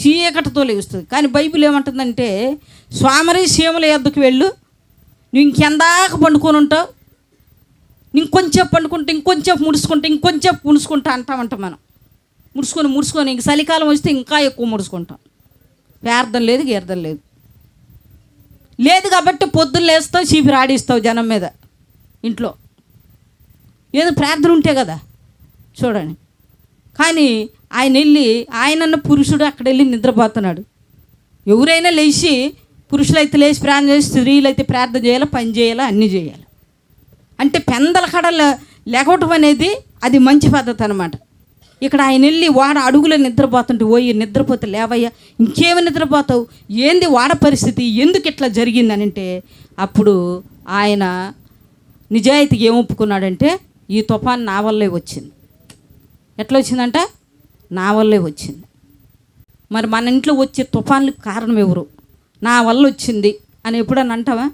చీకటితో లేస్తుంది కానీ బైబిల్ ఏమంటుందంటే స్వామరి సీమల ఎద్దుకు వెళ్ళు నువ్వు ఇంకెందాక పండుకొని ఉంటావు ఇంకొంచెం పండుకుంటే ఇంకొంచెం ముడుచుకుంటే ఇంకొంచెం ముడుచుకుంటా అంటామంట మనం. ముడుచుకొని ముడుచుకొని ఇంక చలికాలం వస్తే ఇంకా ఎక్కువ ముడుచుకుంటాం. ప్రార్థన లేదు గీర్థం లేదు. లేదు కాబట్టి పొద్దున్న లేస్తావు చీపి రాడిస్తావు జనం మీద ఇంట్లో. ఏదో ప్రార్థన ఉంటే కదా చూడండి. కానీ ఆయన వెళ్ళి ఆయనన్న పురుషుడు అక్కడ వెళ్ళి నిద్రపోతున్నాడు. ఎవరైనా లేచి పురుషులైతే లేచి ప్రార్థన చేసి స్త్రీలు అయితే ప్రార్థన చేయాలి పని చేయాలి అన్నీ చేయాలి? అంటే పెందల కడ లేకపోవటం అనేది అది మంచి పద్ధతి అనమాట ఇక్కడ ఆయన వెళ్ళి వాడ అడుగులో నిద్రపోతుంటే ఓయి నిద్రపోతే లేవయ్యా ఇంకేమి నిద్రపోతావు? ఏంది వాడ పరిస్థితి? ఎందుకు ఇట్లా జరిగిందని అంటే అప్పుడు ఆయన నిజాయితీకి ఏం ఒప్పుకున్నాడంటే ఈ తుఫాన్ నా వల్లే వచ్చింది. ఎట్లా వచ్చిందంట నా వల్లే వచ్చింది. మరి మన ఇంట్లో వచ్చే తుఫాన్లకు కారణం ఎవరు? నా వల్ల వచ్చింది అని ఎప్పుడన్నా అంటావా?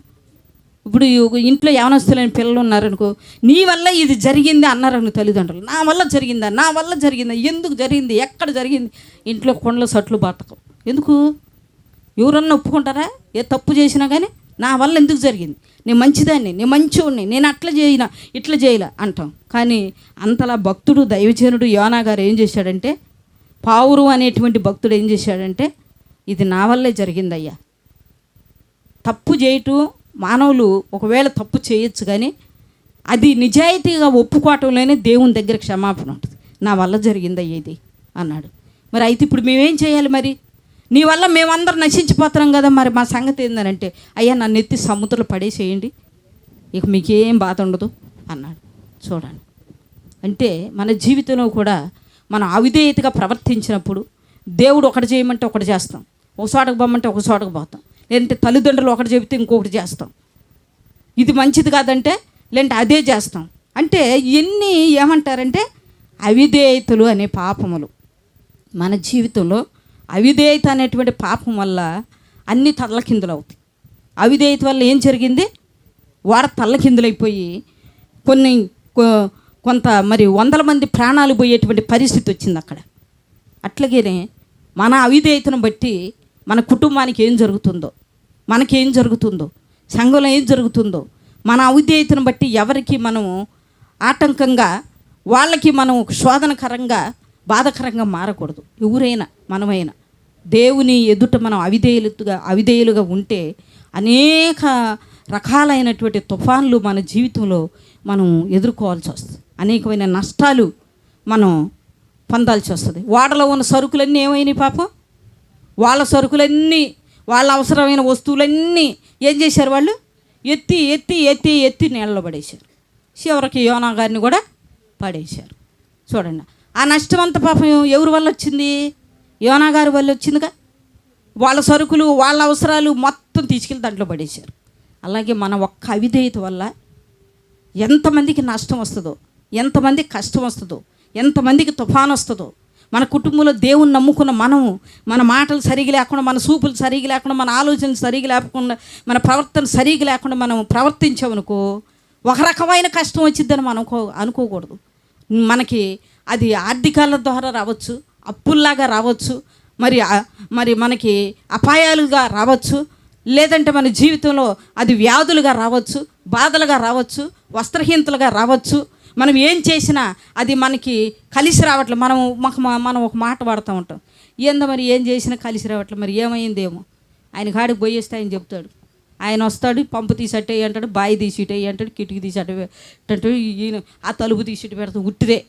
ఇప్పుడు ఇంట్లో యవనస్తులైన పిల్లలు ఉన్నారనుకో నీ వల్ల ఇది జరిగింది అన్నారని తల్లిదండ్రులు. నా వల్ల జరిగిందా? నా వల్ల జరిగిందా? ఎందుకు జరిగింది? ఎక్కడ జరిగింది? ఇంట్లో కొండల సట్లు బతకం ఎందుకు? ఎవరన్నా ఒప్పుకుంటారా? ఏ తప్పు చేసినా కానీ నా వల్ల ఎందుకు జరిగింది? నేను మంచిదాన్ని నేను మంచివాడిని నేను అట్లా చేయినా ఇట్లా చేయలే అంటాం. కానీ అంతలా భక్తుడు దైవజనుడు యోనా గారు ఏం చేశాడంటే పావురు అనేటువంటి భక్తుడు ఏం చేశాడంటే ఇది నా వల్లే జరిగిందయ్యా. తప్పు చేయటం మానవులు ఒకవేళ తప్పు చేయొచ్చు కానీ అది నిజాయితీగా ఒప్పుకోవటంలోనే దేవుని దగ్గర క్షమాపణ ఉంటుంది. నా వల్ల జరిగిందయ్యేది అన్నాడు. మరి అయితే ఇప్పుడు మేమేం చేయాలి మరి? నీ వల్ల మేమందరం నశించిపోతున్నాం కదా మరి మా సంగతి ఏందనంటే అయ్యా నన్ను ఎత్తి సముద్రంలో పడేసేయండి. ఇక మీకేం బాధ ఉండదు అన్నాడు. చూడండి. అంటే మన జీవితంలో కూడా మనం అవిధేయతగా ప్రవర్తించినప్పుడు దేవుడు ఒకటి చేయమంటే ఒకటి చేస్తాం. ఒక చోటకు పోమంటే ఒక చోటకు పోతాం. లేదంటే తల్లిదండ్రులు ఒకటి చెబితే ఇంకొకటి చేస్తాం. ఇది మంచిది కాదంటే లేదంటే అదే చేస్తాం. అంటే ఇవన్నీ ఏమంటారంటే అవిధేయతలు అనే పాపములు మన జీవితంలో అవిధేయత అనేటువంటి పాపం వల్ల అన్ని తల్లకిందులు అవుతాయి. అవిధేయత వల్ల ఏం జరిగింది? వాడ తల్లకిందులైపోయి కొన్ని కొ- కొంత మరి వందల మంది ప్రాణాలు పోయేటువంటి పరిస్థితి వచ్చింది అక్కడ. అట్లాగేనే మన అవిధేయతను బట్టి మన కుటుంబానికి ఏం జరుగుతుందో మనకేం జరుగుతుందో సంఘంలో ఏం జరుగుతుందో మన అవిధేయతను బట్టి ఎవరికి మనము ఆటంకంగా వాళ్ళకి మనం శోధనకరంగా బాధకరంగా మారకూడదు. ఎవరైనా మనమైనా దేవుని ఎదుట మనం అవిధేయులుగా అవిధేయులుగా ఉంటే అనేక రకాలైనటువంటి తుఫాన్లు మన జీవితంలో మనం ఎదుర్కోవాల్సి వస్తుంది. అనేకమైన నష్టాలు మనం పొందాల్సి వస్తుంది. వాడలో ఉన్న సరుకులన్నీ ఏమైనాయి పాపం? వాళ్ళ సరుకులన్నీ వాళ్ళ అవసరమైన వస్తువులన్నీ ఏం చేశారు వాళ్ళు? ఎత్తి ఎత్తి ఎత్తి ఎత్తి నీళ్ళలో పడేశారు. చివరికి యోనా గారిని కూడా పడేశారు. చూడండి. ఆ నష్టం అంత పాపం ఎవరి వల్ల వచ్చింది? యోనా గారి వల్ల వచ్చిందిగా? వాళ్ళ సరుకులు వాళ్ళ అవసరాలు మొత్తం తీసుకెళ్ళి దాంట్లో పడేశారు. అలాగే మన ఒక్క అవిధేయత వల్ల ఎంతమందికి నష్టం వస్తుందో ఎంతమందికి కష్టం వస్తుందో ఎంతమందికి తుఫాన్ వస్తుందో మన కుటుంబంలో దేవుని నమ్ముకున్న మనము మన మాటలు సరిగా లేకుండా మన సూపులు సరిగా లేకుండా మన ఆలోచనలు సరిగా లేకుండా మన ప్రవర్తన సరిగా లేకుండా మనం ప్రవర్తించామనుకో ఒక రకమైన కష్టం వచ్చిద్దని మనం అనుకో అనుకోకూడదు. మనకి అది ఆర్థికాల ద్వారా రావచ్చు అప్పుల్లాగా రావచ్చు మరి మరి మనకి అపాయాలుగా రావచ్చు లేదంటే మన జీవితంలో అది వ్యాధులుగా రావచ్చు బాధలుగా రావచ్చు వస్త్రహీనతలుగా రావచ్చు. మనం ఏం చేసినా అది మనకి కలిసి రావట్లేదు మనం మాకు మనం ఒక మాట వాడుతూ ఉంటాం. ఏందో మరి ఏం చేసినా కలిసి రావట్లేదు మరి ఏమైందేమో? ఆయన కాడికి పోయేస్తే ఆయన చెప్తాడు. ఆయన వస్తాడు పంపు తీసేటే అంటాడు బాయి తీసి అంటాడు కిటికీ తీసి ఈయన ఆ తలుపు తీసి పెడతాడు ఉట్టిదే.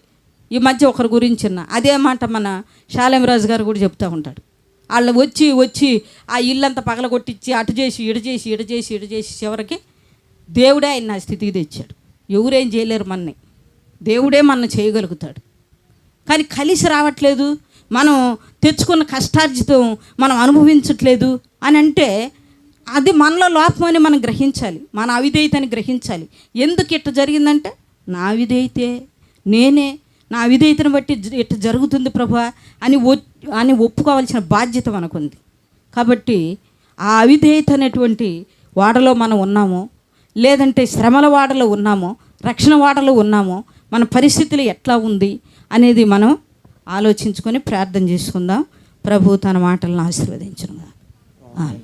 ఈ మధ్య ఒకరి గురించి అదే మాట మన శాలేమరాజు గారు కూడా చెప్తూ ఉంటాడు. వాళ్ళు వచ్చి వచ్చి ఆ ఇల్లంతా పగలగొట్టించి అటు చేసి ఇటు చేసి ఇటు చేసి ఇటు చేసి చివరికి దేవుడే ఆయన నా స్థితికి తెచ్చాడు. ఎవరేం చేయలేరు మన్ని. దేవుడే మన చేయగలుగుతాడు. కానీ కలిసి రావట్లేదు. మనం తెచ్చుకున్న కష్టార్జితం మనం అనుభవించట్లేదు అని అంటే అది మనలో లోపమని మనం గ్రహించాలి. మన అవిధేయతని గ్రహించాలి. ఎందుకు ఇట్ట జరిగిందంటే నా అవిధేయతే నేనే నా విధేయతను బట్టి ఇట్లా జరుగుతుంది ప్రభా అని ఒ- అని ఒప్పుకోవాల్సిన బాధ్యత మనకుంది. కాబట్టి ఆ అవిధేయత అనేటువంటి వాడలో మనం ఉన్నామో లేదంటే శ్రమల వాడలో ఉన్నామో రక్షణ వాడలో ఉన్నామో మన పరిస్థితులు ఎట్లా ఉంది అనేది మనం ఆలోచించుకొని ప్రార్థన చేసుకుందాం. ప్రభు తన మాటలను ఆశీర్వదించను ఆమె